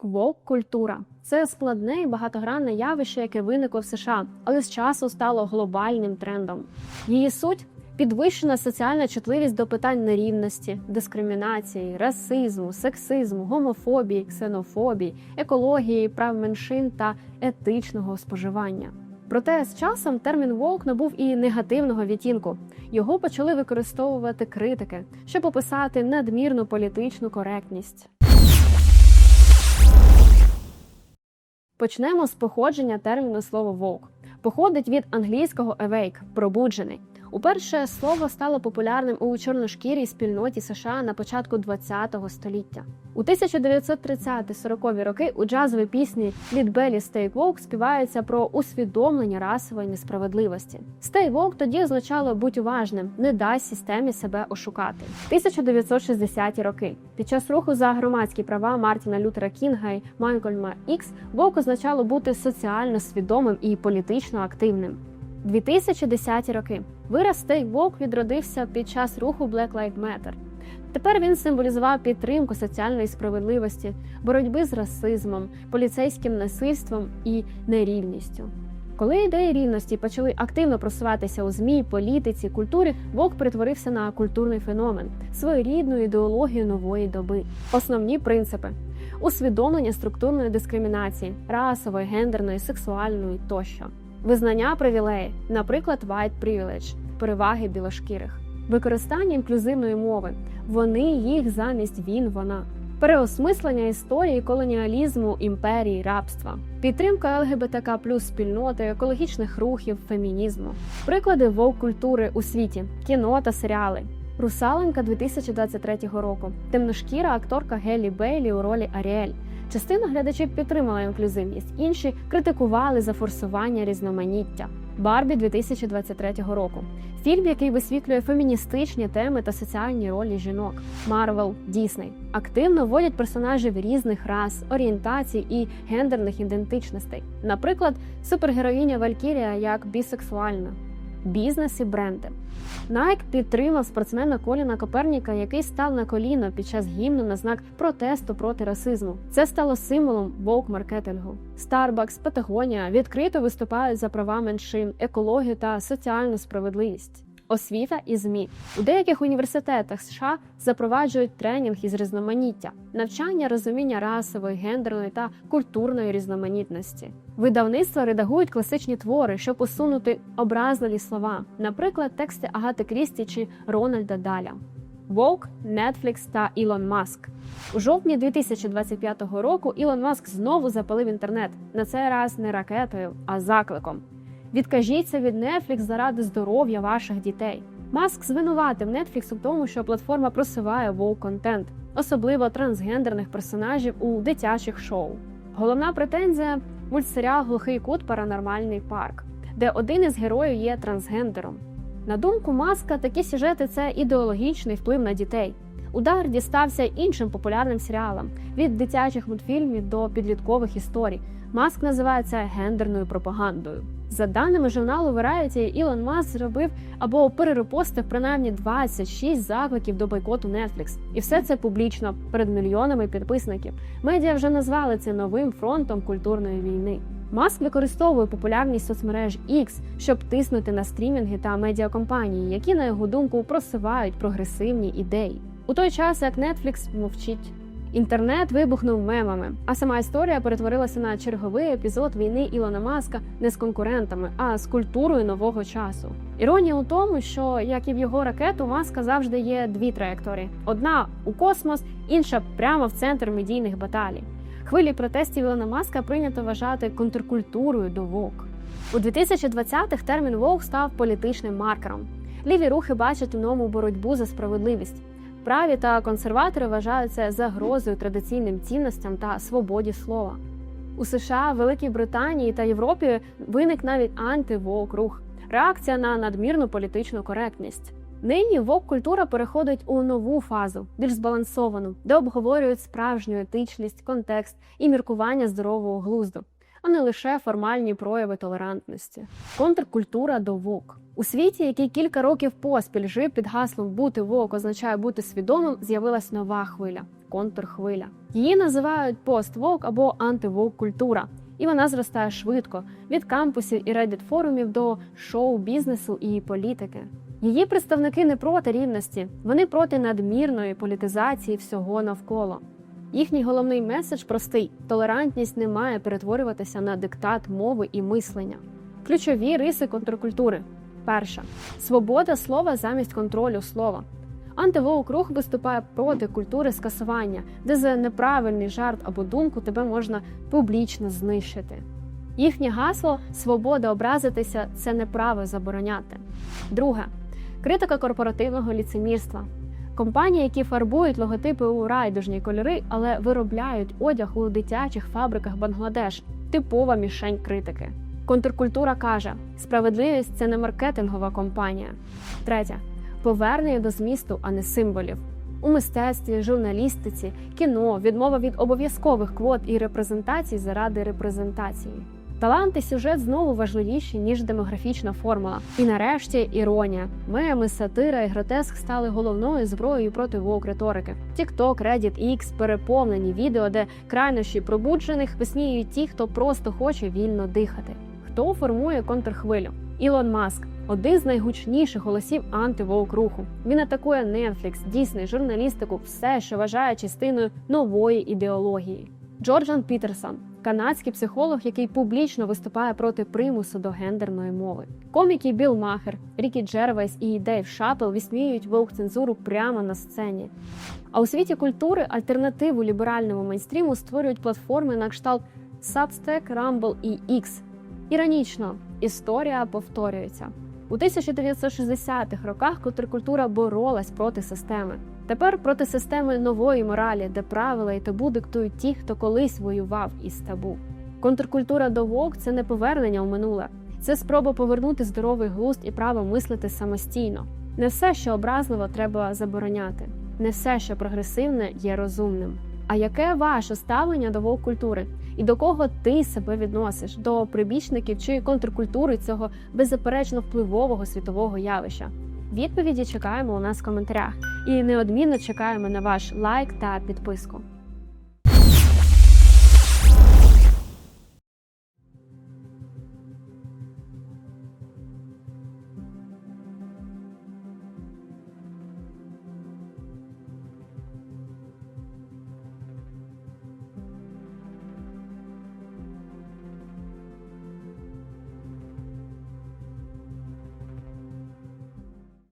Квок-культура це складне і багатогранне явище, яке виникло в США, але з часу стало глобальним трендом. Її суть підвищена соціальна чутливість до питань нерівності, дискримінації, расизму, сексизму, гомофобії, ксенофобії, екології, прав меншин та етичного споживання. Проте з часом термін «woke» набув і негативного відтінку. Його почали використовувати критики, щоб описати надмірну політичну коректність. Почнемо з походження терміну слова «woke». Походить від англійського «awake» – пробуджений. Уперше слово стало популярним у чорношкірій спільноті США на початку ХХ століття. У 1930-40 роки у джазовій пісні «Lead Belly Stay Woke» співається про усвідомлення расової несправедливості. «Stay Woke» тоді означало будь уважним, не дай системі себе ошукати. 1960-ті роки під час руху за громадські права Мартіна Лютера Кінга і Малькольма Ікс «woke» означало бути соціально свідомим і політично активним. 2010 роки вираз «Stay Woke» відродився під час руху Black Lives Matter. Тепер він символізував підтримку соціальної справедливості, боротьби з расизмом, поліцейським насильством і нерівністю. Коли ідеї рівності почали активно просуватися у змі, політиці, культурі, вок перетворився на культурний феномен, своєрідну ідеологію нової доби. Основні принципи усвідомлення структурної дискримінації, расової, гендерної, сексуальної тощо, визнання привілеї, наприклад, white privilege, переваги білошкірих, використання інклюзивної мови, вони їх замість він, вона. Переосмислення історії колоніалізму, імперії, рабства, підтримка ЛГБТК плюс спільноти, екологічних рухів, фемінізму, приклади вовк-культури у світі, кіно та серіали. Русаленка 2023 року. Темношкіра акторка Гелі Бейлі у ролі Аріель. Частина глядачів підтримала інклюзивність, інші критикували за форсування різноманіття. Барбі 2023 року. Фільм, який висвітлює феміністичні теми та соціальні ролі жінок. Марвел, Дісней активно вводять персонажів різних рас, орієнтацій і гендерних ідентичностей. Наприклад, супергероїня Валькірія як бісексуальна. Бізнес і бренди. Nike підтримав спортсмена Коліна Коперніка, який став на коліно під час гімну на знак протесту проти расизму. Це стало символом вовк-маркетингу. Starbucks, Патагонія відкрито виступають за права меншин, екологію та соціальну справедливість. Освіта і змі у деяких університетах США запроваджують тренінг із різноманіття, навчання розуміння расової, гендерної та культурної різноманітності. Видавництва редагують класичні твори, щоб усунути образливі слова, наприклад, тексти Агати Крісті чи Рональда Даля. Vogue, Netflix та Ілон Маск. У жовтні 2025 року Ілон Маск знову запалив інтернет. На цей раз не ракетою, а закликом. Відкажіться від Netflix заради здоров'я ваших дітей. Маск звинуватив Netflix у тому, що платформа просуває воу-контент, особливо трансгендерних персонажів у дитячих шоу. Головна претензія мультсеріал Глухий кут Паранормальний парк, де один із героїв є трансгендером. На думку Маска, такі сюжети це ідеологічний вплив на дітей. Удар дістався іншим популярним серіалам від дитячих мультфільмів до підліткових історій. Маск називає це гендерною пропагандою. За даними журналу Variety, Ілон Маск зробив або перерепостив принаймні 26 закликів до бойкоту Netflix. І все це публічно перед мільйонами підписників. Медіа вже назвали це новим фронтом культурної війни. Маск використовує популярність соцмереж X, щоб тиснути на стрімінги та медіакомпанії, які, на його думку, просувають прогресивні ідеї. У той час як Netflix мовчить. Інтернет вибухнув мемами, а сама історія перетворилася на черговий епізод війни Ілона Маска не з конкурентами, а з культурою нового часу. Іронія у тому, що як і в його ракету, маска завжди є дві траєкторії: одна у космос, інша прямо в центр медійних баталій. Хвилі протестів Ілона Маска прийнято вважати контркультурою до ВОК. У 2020-х термін ВОК став політичним маркером. Ліві рухи бачать у ньому боротьбу за справедливість. Праві та консерватори вважають це загрозою традиційним цінностям та свободі слова. У США, Великій Британії та Європі виник навіть антивок рух реакція на надмірну політичну коректність. Нині вок культура переходить у нову фазу, більш збалансовану, де обговорюють справжню етичність, контекст і міркування здорового глузду, а не лише формальні прояви толерантності. Контркультура до вок. У світі, який кілька років поспіль жив під гаслом бути вок означає бути свідомим, з'явилась нова хвиля контрхвиля. Її називають пост-вок або антивок культура, і вона зростає швидко від кампусів і reddit форумів до шоу-бізнесу і політики. Її представники не проти рівності, вони проти надмірної політизації всього навколо. Їхній головний меседж простий: толерантність не має перетворюватися на диктат мови і мислення. Ключові риси контркультури. Перша свобода слова замість контролю слова. Антивоук рух виступає проти культури скасування, де за неправильний жарт або думку тебе можна публічно знищити. Їхнє гасло свобода образитися це не право забороняти. Друге критика корпоративного ліцемірства. Компанії, які фарбують логотипи у райдужні кольори, але виробляють одяг у дитячих фабриках Бангладеш, типова мішень критики. Контркультура каже: справедливість це не маркетингова компанія. Третє повернення до змісту, а не символів. У мистецтві, журналістиці, кіно, відмова від обов'язкових квот і репрезентацій заради репрезентації. Талант і сюжет знову важливіші ніж демографічна формула. І нарешті іронія. Меми, сатира і гротеск стали головною зброєю проти вовк риторики. TikTok, Reddit, X переповнені відео, де крайнощі пробуджених висміюють ті, хто просто хоче вільно дихати. Хто формує контрхвилю? Ілон Маск один з найгучніших голосів антивоук руху. Він атакує Netflix, Disney, журналістику, все, що вважає частиною нової ідеології. Джорджан Пітерсон канадський психолог, який публічно виступає проти примусу до гендерної мови. Коміки Білл Махер, Рікі Джервейс і Дейв Шапел висміюють вовк цензуру прямо на сцені. А у світі культури альтернативу ліберальному мейнстріму створюють платформи на кшталт Substack, Rumble і X. Іронічно, історія повторюється. У 1960-х роках контркультура боролась проти системи. Тепер проти системи нової моралі, де правила і табу диктують ті, хто колись воював із табу. Контркультура до вовк це не повернення у минуле, це спроба повернути здоровий глузд і право мислити самостійно. Не все, що образливо, треба забороняти, не все, що прогресивне, є розумним. А яке ваше ставлення до вовкультури? І до кого ти себе відносиш? До прибічників чи контркультури цього беззаперечно впливового світового явища? Відповіді чекаємо у нас в коментарях і неодмінно чекаємо на ваш лайк та підписку.